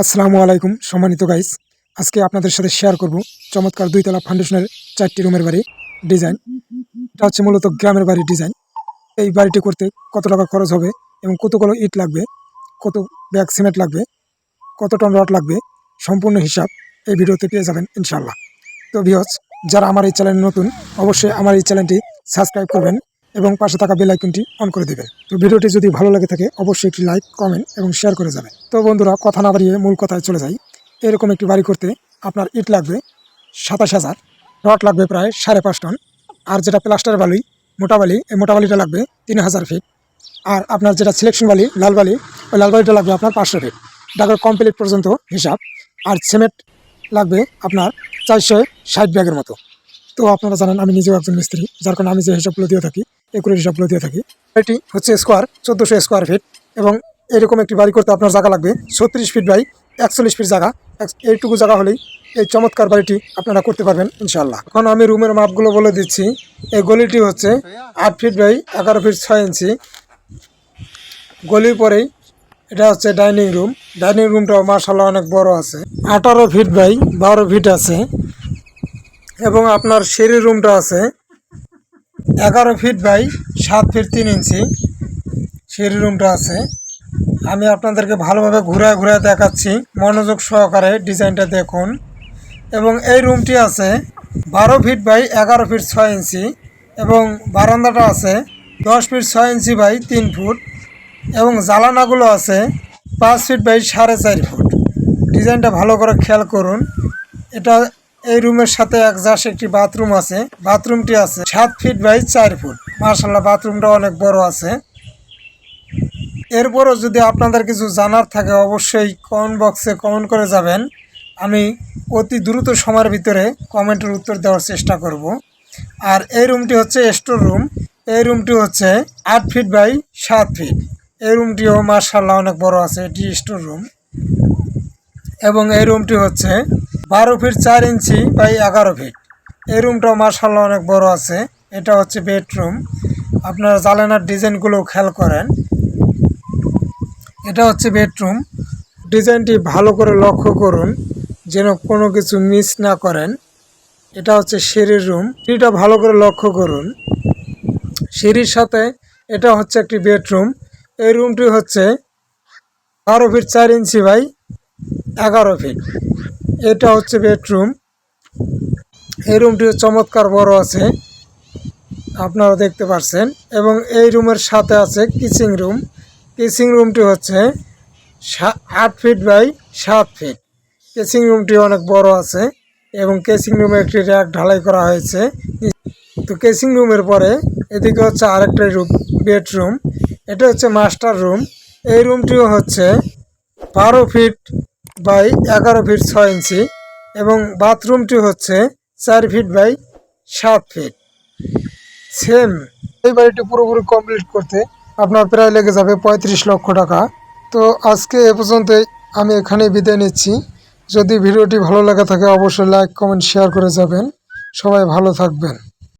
আসসালামু আলাইকুম, সম্মানিত গাইস আজকে আপনাদের সাথে শেয়ার করব চমৎকার দুইতলা ফাউন্ডেশনের চারটি রুমের বাড়ি ডিজাইন এটা হচ্ছে মূলত গ্রামের বাড়ির ডিজাইন এই বাড়িটি করতে কত টাকা খরচ হবে এবং কতগুলো ইট লাগবে, কত ব্যাগ সিমেন্ট লাগবে, কত টন রড লাগবে, সম্পূর্ণ হিসাব এই ভিডিওতে পেয়ে যাবেন ইনশাল্লাহ তো ভিওস যারা আমার এই চ্যানেল নতুন, অবশ্যই আমার এই চ্যানেলটি সাবস্ক্রাইব করবেন। এবং পাশে থাকা বেল আইকনটি অন করে দেবেন তো ভিডিওটি যদি ভালো লাগে থাকে, অবশ্যই একটি লাইক কমেন্ট এবং শেয়ার করে যাবেন তো বন্ধুরা, কথা না বাড়িয়ে মূল কথায় চলে যাই। এরকম একটি বাড়ি করতে আপনার ইট লাগবে সাতাশ হাজার রড লাগবে প্রায় সাড়ে পাঁচ টন, আর যেটা প্লাস্টার বালি, মোটা বালি, এই মোটা বালিটা লাগবে তিন হাজার ফিট আর আপনার যেটা সিলেকশন বালি, লাল বালি, ওই লাল বালিটা লাগবে আপনার পাঁচশো ফিট ঢাকার কমপ্লিট পর্যন্ত হিসাব, আর সিমেন্ট লাগবে আপনার চারশো ষাট ব্যাগের মতো। তো আপনারা জানেন, আমি নিজেও একজন মিস্ত্রি, যার কারণে আমি যে হিসাবগুলো দিয়ে থাকি এগুলোর হিসাবগুলো দিয়ে থাকি। এটি হচ্ছে স্কোয়ার চোদ্দোশো স্কোয়ার ফিট এবং এরকম একটি বাড়ি করতে আপনার জায়গা লাগবে। ছত্রিশ ফিট বাই একচল্লিশ ফিট জায়গা। এইটুকু জায়গা হলেই এই চমৎকার বাড়িটি আপনারা করতে পারবেন ইনশাল্লাহ এখন আমি রুমের মাপগুলো বলে দিচ্ছি। এই গলিটি হচ্ছে আট ফিট বাই এগারো ফিট ছয় ইঞ্চি গলির পরেই এটা হচ্ছে ডাইনিং রুম ডাইনিং রুমটাও মার্শাল্লাহ অনেক বড় আছে। আঠারো ফিট বাই বারো ফিট আছে। এবং আপনার সিঁড়ি রুমটা আছে এগারো ফিট বাই সাত ফিট তিন ইঞ্চি সিঁড়ি রুমটা আছে। আমি আপনাদেরকে ভালোভাবে ঘুরায় ঘুরায় দেখাচ্ছি। মনোযোগ সহকারে ডিজাইনটা দেখুন। এবং এই রুমটি আছে বারো ফিট বাই এগারো ফিট ছয় ইঞ্চি এবং বারান্দাটা আছে দশ ফিট ছয় ইঞ্চি বাই তিন ফুট এবং জ্বালানাগুলো আছে পাঁচ ফিট বাই সাড়ে চার ফুট ডিজাইনটা ভালো করে খেয়াল করুন। এটা এই রুমের সাথে একজাস্ট একটি বাথরুম আছে। বাথরুমটি আছে সাত ফিট বাই চার ফুট। মার্শাল্লাহ বাথরুমটা অনেক বড় আছে। এরপরও যদি আপনাদের কিছু জানার থাকে, অবশ্যই কমেন্ট বক্সে কমেন্ট করে যাবেন। আমি অতি দ্রুত সময়ের ভিতরে কমেন্টের উত্তর দেওয়ার চেষ্টা করব। আর এই রুমটি হচ্ছে স্টোর রুম। এই রুমটি হচ্ছে আট ফিট বাই সাত ফিট। এই রুমটিও মার্শাল্লাহ অনেক বড় আছে। এটি স্টোর রুম। এবং এই রুমটি হচ্ছে বারো ফিট চার ইঞ্চি বাই এগারো ফিট। এই রুমটাও মার্শাল্লাহ অনেক বড় আছে। এটা হচ্ছে বেডরুম। আপনারা জালানার ডিজাইনগুলো খেয়াল করেন। এটা হচ্ছে বেডরুম। ডিজাইনটি ভালো করে লক্ষ্য করুন, যেন কোনো কিছু মিস না করেন। এটা হচ্ছে সিঁড়ির রুম। সিঁড়িটা ভালো করে লক্ষ্য করুন। সিঁড়ির সাথে এটা হচ্ছে একটি বেডরুম। এই রুমটি হচ্ছে বারো ফিট চার ইঞ্চি বাই এগারো ফিট। এটা হচ্ছে বেডরুম। এই রুমটি চমৎকার বড় আছে, আপনারা দেখতে পাচ্ছেন এবং এই রুমের সাথে আছে কিচিং রুম। কিচিং রুমটি হচ্ছে আট ফিট বাই সাত ফিট। কেচিং রুমটি অনেক বড় আছে এবং কেচিং রুমে একটি র্যাক ঢালাই করা হয়েছে। তো কেচিং রুমের পরে এদিকে হচ্ছে আরেকটা রুম, বেডরুম। এটা হচ্ছে মাস্টার রুম। এই রুমটিও হচ্ছে বারো ফিট বাই এগারো ফিট ছয় ইঞ্চি এবং বাথরুমটি হচ্ছে চার ফিট বাই সাত ফিট। সেম এই বাড়িটি পুরোপুরি কমপ্লিট করতে আপনার প্রায় লেগে যাবে পঁয়ত্রিশ লক্ষ টাকা। তো আজকে এ পর্যন্তই, আমি এখানে বিদায় নিচ্ছি। যদি ভিডিওটি ভালো লাগা থাকে, অবশ্যই লাইক কমেন্ট শেয়ার করে যাবেন। সবাই ভালো থাকবেন।